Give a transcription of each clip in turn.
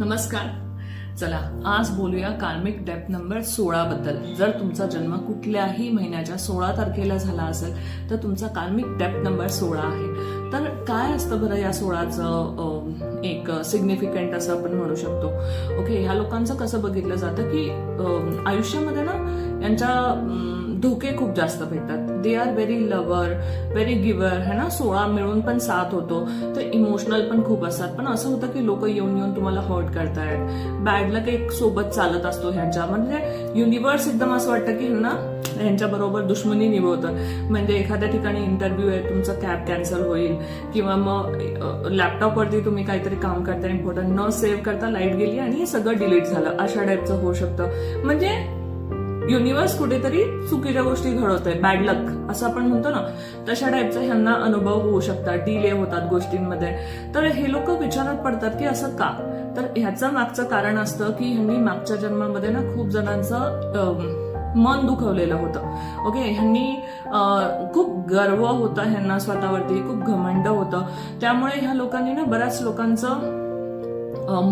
नमस्कार. चला आज बोलूया कार्मिक डेप्थ नंबर सोळा बद्दल. जर तुमचा जन्म कुठल्याही महिन्याच्या सोळा तारखेला झाला असेल तर तुमचा कार्मिक डेप्थ नंबर सोळा आहे. तर काय असतं बरं या सोळाचं एक सिग्निफिकंट असं आपण म्हणू शकतो? ओके ह्या लोकांचं कसं बघितलं जातं की आयुष्यामध्ये ना यांच्या धोके खूप जास्त भेटतात. They are very lover very giver है ना? सोळा मिळून पण साथ होतो. तर इमोशनल पण खूप असतात. पण असं होतं की लोक येऊन येऊन तुम्हाला हर्ट करतायत. बॅड लक एक सोबत चालत असतो ह्यांच्या म्हणजे युनिवर्स एकदम असं वाटतं की ना? ह्यांच्याबरोबर दुश्मनी निभवतात. म्हणजे एखाद्या ठिकाणी इंटरव्ह्यू आहे तुमचं कॅब कॅन्सल होईल. किंवा मग लॅपटॉपवरती तुम्ही काहीतरी काम करता इम्पॉर्टंट न सेव्ह करता लाइट गेली आणि हे सगळं डिलीट झालं. अशा टाईपचं होऊ शकतं. म्हणजे युनिव्हर्स कुठेतरी चुकीच्या गोष्टी घडवतोय. बॅड लक असं आपण म्हणतो ना. तशा टाईपचा ह्यांना अनुभव होऊ शकतात. डिले होतात गोष्टींमध्ये. तर हे लोक विचारात पडतात की असं का? तर ह्याचं मागचं कारण असतं की ह्यांनी मागच्या जन्मामध्ये ना खूप जणांचं मन दुखवलेलं होतं. ओके ह्यांनी खूप गर्व होता ह्यांना स्वतःवरती खूप घमंड होतं. त्यामुळे ह्या लोकांनी ना बऱ्याच लोकांचं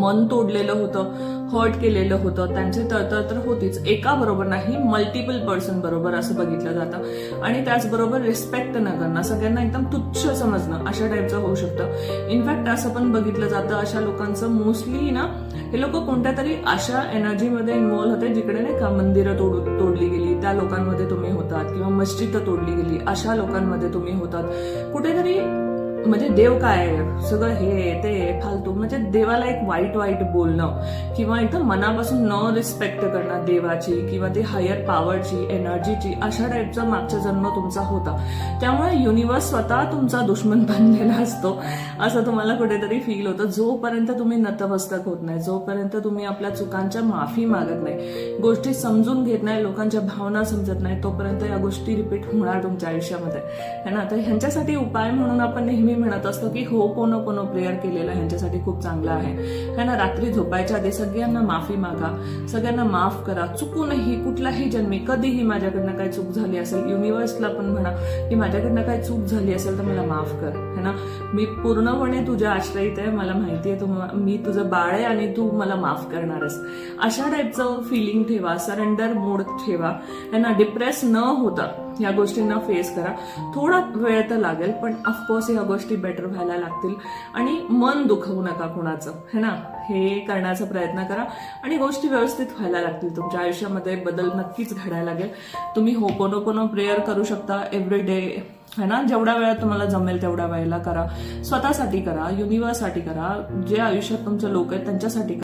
मन तोडलेलं होतं हर्ट केलेलं होतं. त्यांचे तळतळ तर होतीच. एका बरोबर नाही मल्टिपल पर्सन बरोबर असं बघितलं जातं. आणि त्याचबरोबर रिस्पेक्ट न करणं सगळ्यांना एकदम तुच्छ समजणं अशा टाईपचं होऊ शकतं. इनफॅक्ट असं पण बघितलं जातं अशा लोकांचं मोस्टली ना हे लोक कोणत्या तरी अशा एनर्जीमध्ये इन्वॉल्व्ह होते जिकडे नाही का मंदिरं तोड तोडली गेली त्या लोकांमध्ये तुम्ही होतात किंवा मस्जिद तोडली गेली अशा लोकांमध्ये तुम्ही होतात. कुठेतरी म्हणजे देव काय आहे? सगळं हे ते फालतू. म्हणजे देवाला एक वाईट वाईट बोलणं किंवा एकदम मनापासून न रिस्पेक्ट करणं देवाची किंवा ते हायर पॉवरची एनर्जीची अशा टाईपचा मागचा जन्म तुमचा होता. त्यामुळे युनिव्हर्स स्वतः तुमचा दुश्मन बनलेला असतो असं तुम्हाला कुठेतरी फील होतं. जोपर्यंत तुम्ही नतमस्तक होत नाही जोपर्यंत तुम्ही आपल्या चुकांच्या माफी मागत नाही गोष्टी समजून घेत नाही लोकांच्या भावना समजत नाही तोपर्यंत या गोष्टी रिपीट होणार तुमच्या आयुष्यामध्ये. है ना? तर ह्यांच्यासाठी उपाय म्हणून आपण नेहमी म्हणत असतो की हो पोनो पोनो प्रेयर केलेला ह्यांच्यासाठी खूप चांगला आहे. है ना रात्री झोपायच्या आधी सगळ्यांना माफी मागा सगळ्यांना माफ करा. चुकूनही कुठलाही जन्मी कधीही माझ्याकडनं काही चूक झाली असेल युनिव्हर्सला पण म्हणा की माझ्याकडनं काही चूक झाली असेल तर मला माफ कर है ना? मी पूर्णपणे तुझ्या आश्रयित आहे मला माहिती आहे तू मी तुझं बाळ आहे आणि तू मला माफ करणारस. अशा टाईपचं फिलिंग ठेवा सरेंडर मोड ठेवा. है ना? डिप्रेस न होता. ह्या गोष्टींना फेस करा. थोडा वेळ तर लागेल पण ऑफकोर्स ह्या गोष्टी बेटर व्हायला लागतील. आणि मन दुखवू नका कुणाचं है ना? हे करण्याचा प्रयत्न करा. आणि गोष्टी व्यवस्थित व्हायला लागतील. तुमच्या आयुष्यामध्ये बदल नक्कीच घडायला लागेल. तुम्ही होपोनोपोनो प्रेयर करू शकता एव्हरी डे है ना? जेवढ्या वेळा तुम्हाला जमेल तेवढ्या वेळेला करा. स्वतःसाठी करा युनिव्हर्ससाठी करा. जे आयुष्यात तुमचे लोक आहेत त्यांच्यासाठी करा